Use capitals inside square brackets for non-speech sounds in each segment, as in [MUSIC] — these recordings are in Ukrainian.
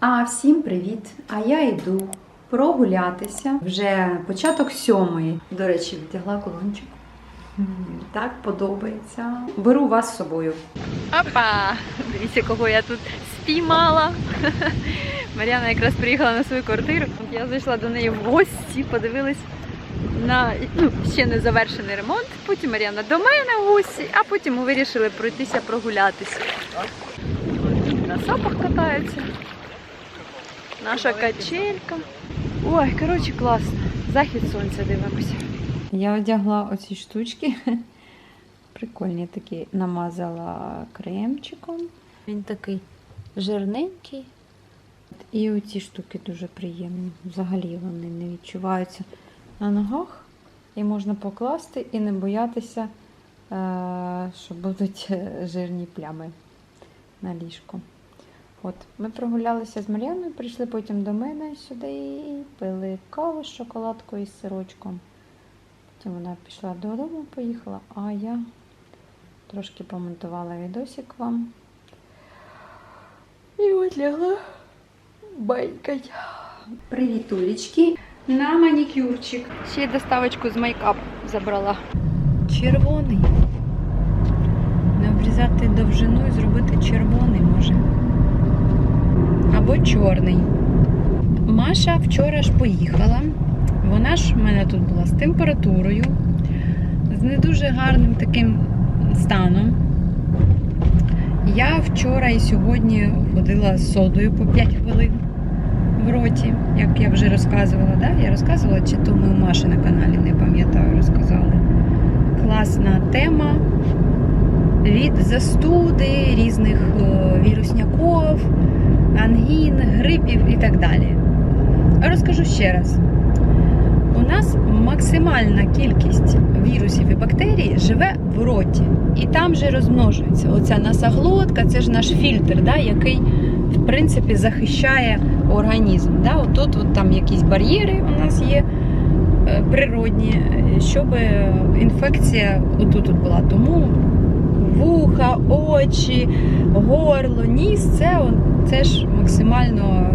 А всім привіт! А я йду прогулятися. Вже початок сьомої. До речі, вдягла колончик. Так подобається. Беру вас з собою. Опа! Дивіться, кого я тут спіймала. Мар'яна якраз приїхала на свою квартиру. Я зайшла до неї в гості, подивилась на ну, ще не завершений ремонт. Потім Мар'яна до мене в гості, а потім ми вирішили пройтися прогулятися. От, На сапах катаються. Наша качелька. Ой, коротше, класно. Захід сонця дивимося. Я одягла оці штучки. [LAUGHS] Прикольні такі. Намазала кремчиком. Він такий жирненький. І оці штуки дуже приємні. Взагалі вони не відчуваються на ногах. І можна покласти і не боятися, е, що будуть е, жирні плями на ліжку. От, ми прогулялися з Мар'яною, прийшли потім до мене сюди і пили каву з шоколадкою і з сирочком. Потім вона пішла додому, поїхала, а я трошки помонтувала відосик вам. І от лягла банькать. Привіт, Улічки. На манікюрчик. Ще доставочку з майкап забрала. Червоний. Не обрізати довжину і зробити червоний може. Або чорний. Маша вчора ж поїхала. Вона ж в мене тут була з температурою, з не дуже гарним таким станом. Я вчора і сьогодні ходила з содою по 5 хвилин в роті, як я вже розказувала. Да? Я розказувала, чи то ми у Маші на каналі, не пам'ятаю, розказали. Класна тема від застуди, різних е, вірусняків, ангін, грипів і так далі. Розкажу ще раз. У нас максимальна кількість вірусів і бактерій живе в роті. І там же розмножується. Оця носоглотка, це ж наш фільтр, да, який в принципі захищає організм. Да? Отут от там якісь бар'єри у нас є е, природні, е, щоб інфекція отут от була. Тому вуха, очі, горло, ніс це, це ж максимально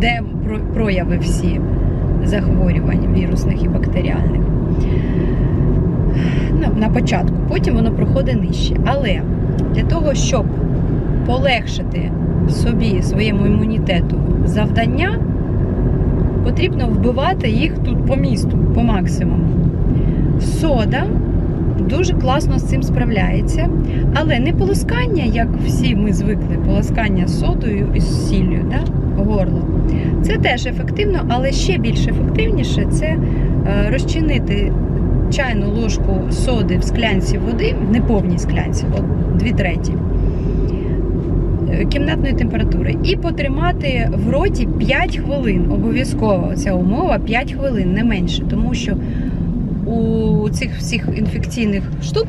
де прояви всі захворювань вірусних і бактеріальних. Ну, на початку, потім воно проходить нижче. Але для того, щоб полегшити собі, своєму імунітету завдання, потрібно вбивати їх тут по місту, по максимуму. Сода дуже класно з цим справляється, але не полоскання, як всі ми звикли, полоскання содою і з сіллю, да? горло. Це теж ефективно, але ще більш ефективніше це е, розчинити чайну ложку соди в склянці води, в неповній склянці, от дві треті е, кімнатної температури, і потримати в роті 5 хвилин. Обов'язково ця умова 5 хвилин, не менше, тому що у цих всіх інфекційних штук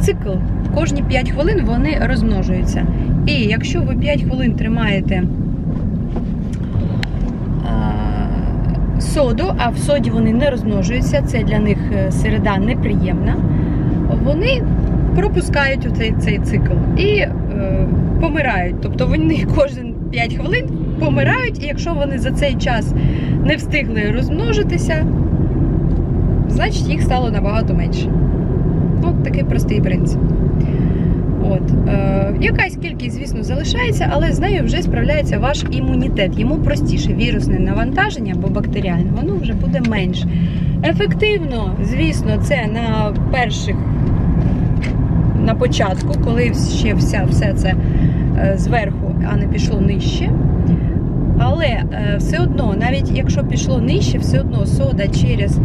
цикл кожні 5 хвилин вони розмножуються. І якщо ви 5 хвилин тримаєте соду, а в соді вони не розмножуються, це для них е, середа неприємна, вони пропускають оцей цей цикл і е, помирають. Тобто вони кожен 5 хвилин помирають, і якщо вони за цей час не встигли розмножитися, значить їх стало набагато менше. От такий простий принцип. От. Е, якась кількість, звісно, залишається, але з нею вже справляється ваш імунітет. Йому простіше вірусне навантаження або бактеріальне, воно вже буде менше. Ефективно, звісно, це на перших, на початку, коли ще вся, все це е, зверху, а не пішло нижче. Але е, все одно, навіть якщо пішло нижче, все одно сода через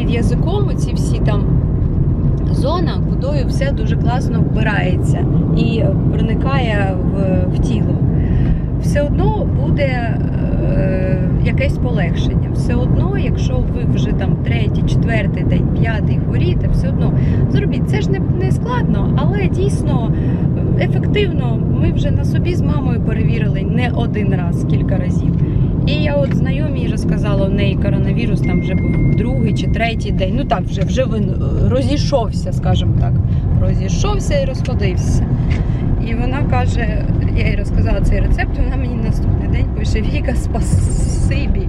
під язиком, ці всі там зона, кудою все дуже класно вбирається і проникає в, в тіло. Все одно буде е, якесь полегшення. Все одно, якщо ви вже там третій, четвертий день, п'ятий хворієте, все одно зробіть. Це ж не, не складно, але дійсно ефективно. Ми вже на собі з мамою перевірили не один раз, кілька разів. І я от знайомій розказала, у неї коронавірус там вже був другий чи третій день. Ну так, вже вже він е, розійшовся, скажімо так. Розійшовся і розходився. І вона каже, я їй розказала цей рецепт, вона мені наступний день пише: Віка, спасибі.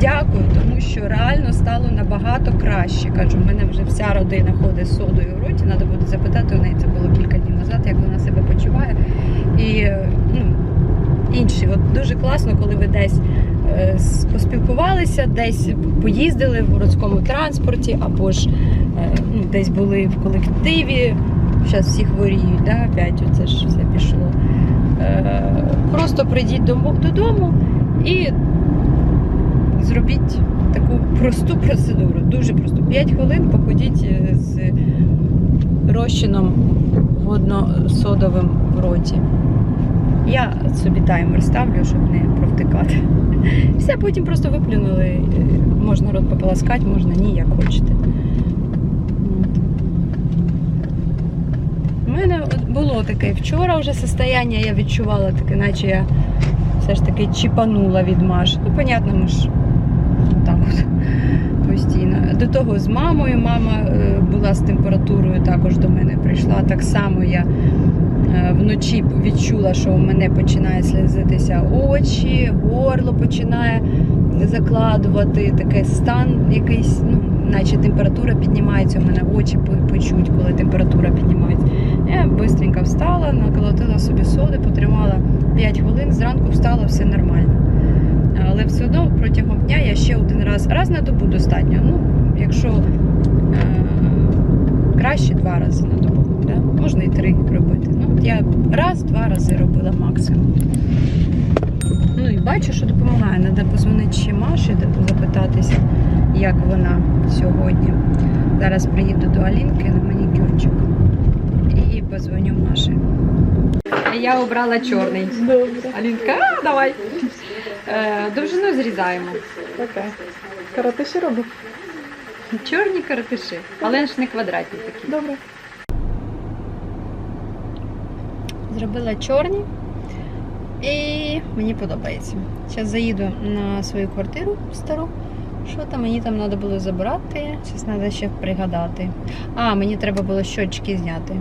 Дякую, тому що реально стало набагато краще. Кажу, в мене вже вся родина ходить з содою в роті. Треба буде запитати у неї. Це було кілька днів назад, як вона себе почуває. І е, ну, інші, от дуже класно, коли ви десь е, поспілкувалися, десь поїздили в городському транспорті, або ж е, ну, десь були в колективі. Зараз всі хворіють, да? опять оце ж все пішло. Е, Просто прийдіть додому і зробіть таку просту процедуру, дуже просту. 5 хвилин походіть з розчином водно-содовим в роті. Я собі таймер ставлю, щоб не провтикати. Все, потім просто виплюнули. Е, Можна рот пополоскати, можна ні, як хочете. У мене було таке вчора вже состояння, я відчувала таке, наче я все ж таки чіпанула від Маш. Ну, понятно, ми ж так от постійно. До того з мамою. Мама е, була з температурою, також до мене прийшла. Так само я вночі відчула, що у мене починає слізитися очі, горло починає закладувати, такий стан якийсь, ну, наче температура піднімається, у мене очі почуть, коли температура піднімається. Я швидко встала, наколотила собі соди, потримала 5 хвилин, зранку встала, все нормально. Але все одно протягом дня я ще один раз, раз на добу достатньо. Ну, якщо е, краще два рази на добу, да? можна і три робити. От я раз-два рази робила максимум. Ну і бачу, що допомагає. Треба позвонити ще Маші, запитатися, як вона сьогодні. Зараз приїду до Алінки на манікюрчик і позвоню Маші. Я обрала чорний. Добре. Алінка, а, давай. Е, довжину зрізаємо. Окей. Карате ще робив? Чорні каратиші, але ж не квадратні такі. Добре. Зробила чорні. І мені подобається. Зараз заїду на свою квартиру стару. Що там мені там треба було забрати? Зараз треба ще пригадати. А, мені треба було щочки зняти.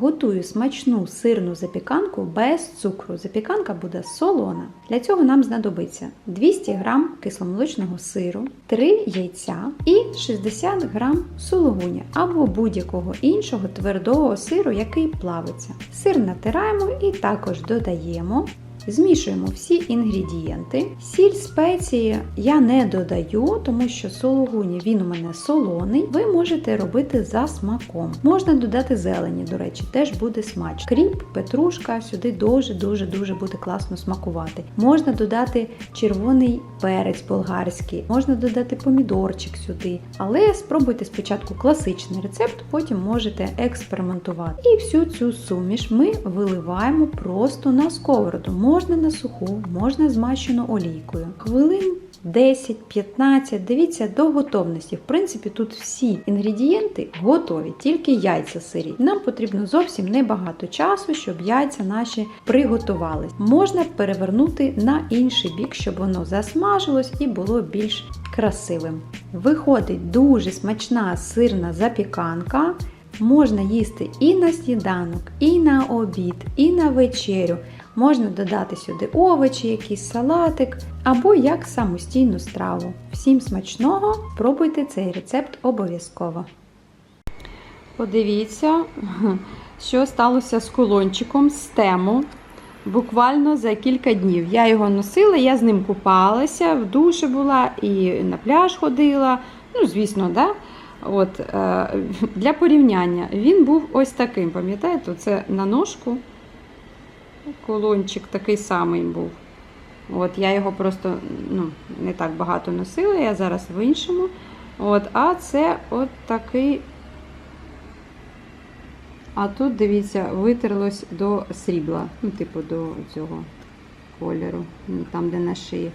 Готую смачну сирну запіканку без цукру. Запіканка буде солона. Для цього нам знадобиться 200 г кисломолочного сиру, 3 яйця і 60 г сулугуня або будь-якого іншого твердого сиру, який плавиться. Сир натираємо і також додаємо Змішуємо всі інгредієнти. Сіль спеції я не додаю, тому що сологуні він у мене солоний. Ви можете робити за смаком. Можна додати зелені, до речі, теж буде смач. Кріп, петрушка сюди дуже-дуже дуже буде класно смакувати. Можна додати червоний перець болгарський, можна додати помідорчик сюди. Але спробуйте спочатку класичний рецепт, потім можете експериментувати. І всю цю суміш ми виливаємо просто на сковороду. Можна на суху, можна змащену олійкою. Хвилин 10-15, дивіться до готовності. В принципі, тут всі інгредієнти готові, тільки яйця сирі. Нам потрібно зовсім небагато часу, щоб яйця наші приготувались. Можна перевернути на інший бік, щоб воно засмажилось і було більш красивим. Виходить дуже смачна сирна запіканка. Можна їсти і на сніданок, і на обід, і на вечерю. Можна додати сюди овочі, якийсь салатик або як самостійну страву. Всім смачного! Пробуйте цей рецепт обов'язково. Подивіться, [LAUGHS] що сталося з кулончиком з тему. Буквально за кілька днів. Я його носила, я з ним купалася, в душі була і на пляж ходила. Ну, звісно, да? От, е, [LAUGHS] для порівняння він був ось таким. Пам'ятаєте, це на ножку. Кулончик такий самий був. От, я його просто ну, не так багато носила, я зараз в іншому. От, а це от такий а тут, дивіться, витерлось до срібла, ну, типу, до цього кольору, там, де на шиї.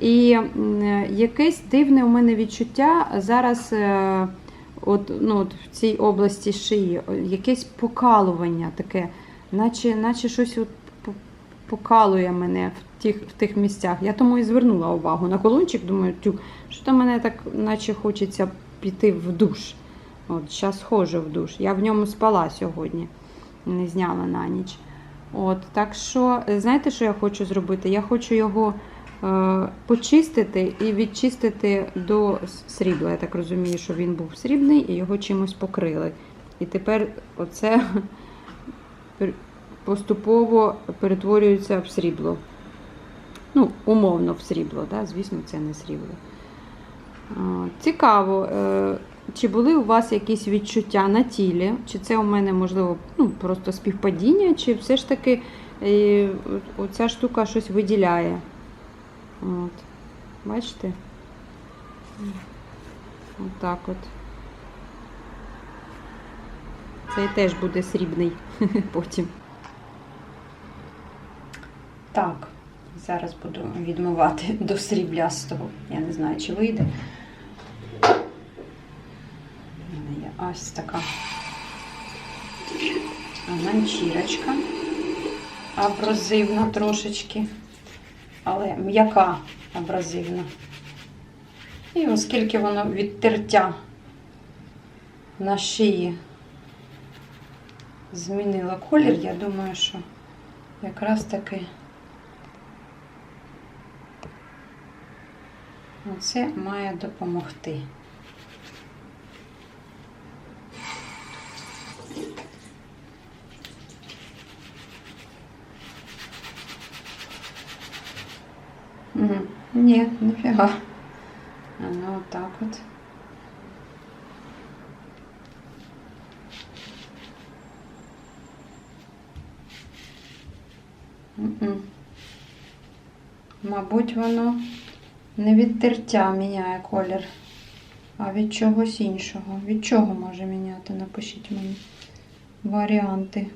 І якесь дивне у мене відчуття зараз е, от, ну, от в цій області шиї, якесь покалування таке, наче, наче щось от покалує мене в тих, в тих місцях. Я тому і звернула увагу на колончик, думаю, тю, що то мене так, наче хочеться піти в душ. От, зараз схожу в душ. Я в ньому спала сьогодні, не зняла на ніч. От, так що, е, знаєте, що я хочу зробити? Я хочу його е, почистити і відчистити до срібла. Я так розумію, що він був срібний і його чимось покрили. І тепер оце [LAUGHS] поступово перетворюється в срібло. Ну, умовно в срібло, да? звісно, це не срібло. Цікаво, е, чи були у вас якісь відчуття на тілі? Чи це у мене, можливо, ну, просто співпадіння, чи все ж таки е, оця штука щось виділяє? От. Бачите? Отак от. Цей теж буде срібний [LAUGHS] потім. Так, зараз буду відмивати [LAUGHS] до сріблястого. Я не знаю, чи вийде. У мене є ось така ганчірочка. Абразивна трошечки, але м'яка абразивна. І оскільки воно від тертя на шиї змінила колір, я думаю, що якраз таки це має допомогти. Угу. Ні, нафіга. А ну отак от. Мабуть, воно не від тертя міняє колір, а від чогось іншого. Від чого може міняти? Напишіть мені варіанти.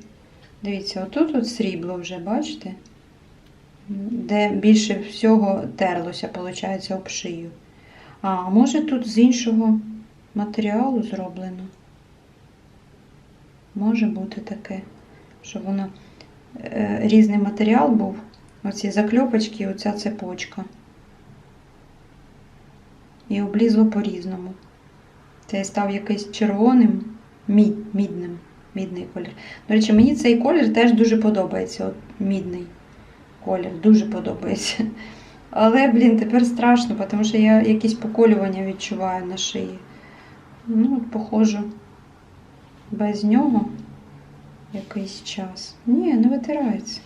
Дивіться, отут от срібло вже, бачите? Де більше всього терлося, виходить, об шию. А може тут з іншого матеріалу зроблено? Може бути таке, що воно е, різний матеріал був. Оці закльопочки і оця цепочка. І облізло по-різному. Цей став якийсь червоним, мід, мідним, мідний колір. До речі, мені цей колір теж дуже подобається. От мідний колір, дуже подобається. Але, блін, тепер страшно, тому що я якісь поколювання відчуваю на шиї. Ну, похожу, без нього якийсь час. Ні, не витирається.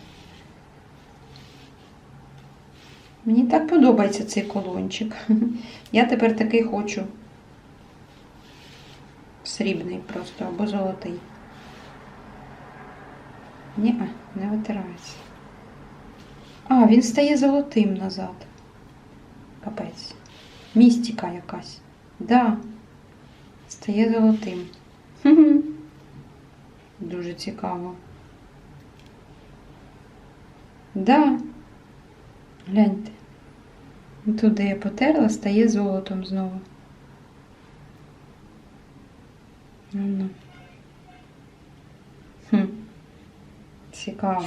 Мені так подобається цей колончик. [LAUGHS] Я тепер такий хочу. Срібний просто або золотий. Ні, не витирається. А, він стає золотим назад. Капець. Містика якась. Да. Стає золотим. [LAUGHS] Дуже цікаво. Да. Гляньте. Туди я потерла, стає золотом знову. Ну. Хм. Цікаво.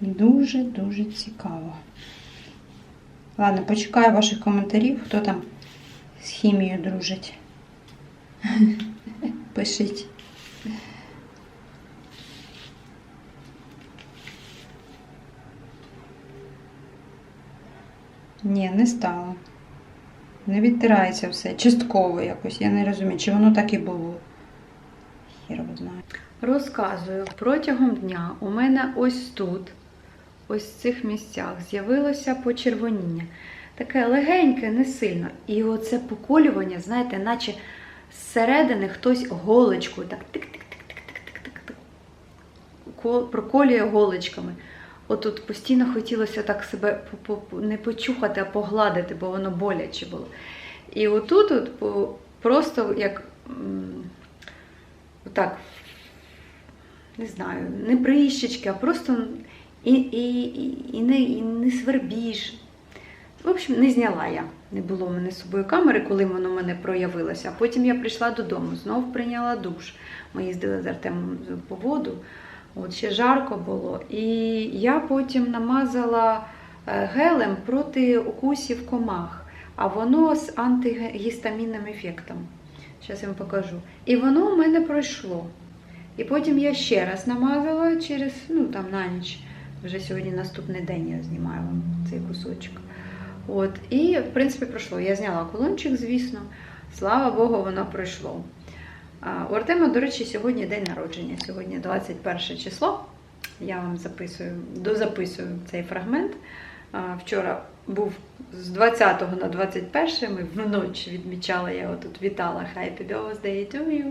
Дуже-дуже цікаво. Ладно, почекаю ваших коментарів, хто там з хімією дружить. [LAUGHS] Пишіть. Ні, не стало. Не відтирається все. Частково якось. Я не розумію, чи воно так і було. Хір його знає. Розказую, протягом дня у мене ось тут, ось в цих місцях, з'явилося почервоніння. Таке легеньке, не сильно. І оце поколювання, знаєте, наче зсередини хтось голочкою так тик-тик-тик-тик-тик-тик-тик проколює голочками. Отут постійно хотілося так себе не почухати, а погладити, бо воно боляче було. І отут от просто як м, отак не знаю, не прищечки, а просто і, і, і, не, і не свербіж. В общем, не зняла я. Не було в мене з собою камери, коли воно в мене проявилося. Потім я прийшла додому, знов прийняла душ. Ми їздили з Артемом по воду. От ще жарко було. І я потім намазала е, гелем проти укусів комах, а воно з антигістамінним ефектом. Зараз я вам покажу. І воно у мене пройшло. І потім я ще раз намазала через, ну там на ніч. Вже сьогодні наступний день я знімаю вам цей кусочок. От, і в принципі пройшло. Я зняла колончик, звісно. Слава Богу, воно пройшло. У Артема, до речі, сьогодні день народження. Сьогодні 21 число. Я вам записую, дозаписую цей фрагмент. Вчора був з 20 на 21, ми вночі відмічала, я його тут вітала Happy Birthday to you.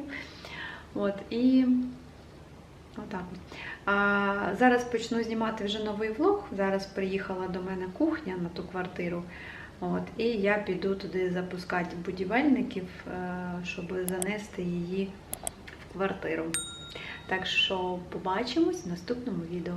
От, і отак. А зараз почну знімати вже новий влог. Зараз приїхала до мене кухня на ту квартиру. От, і я піду туди запускати будівельників, е, щоб занести її в квартиру. Так що побачимось в наступному відео.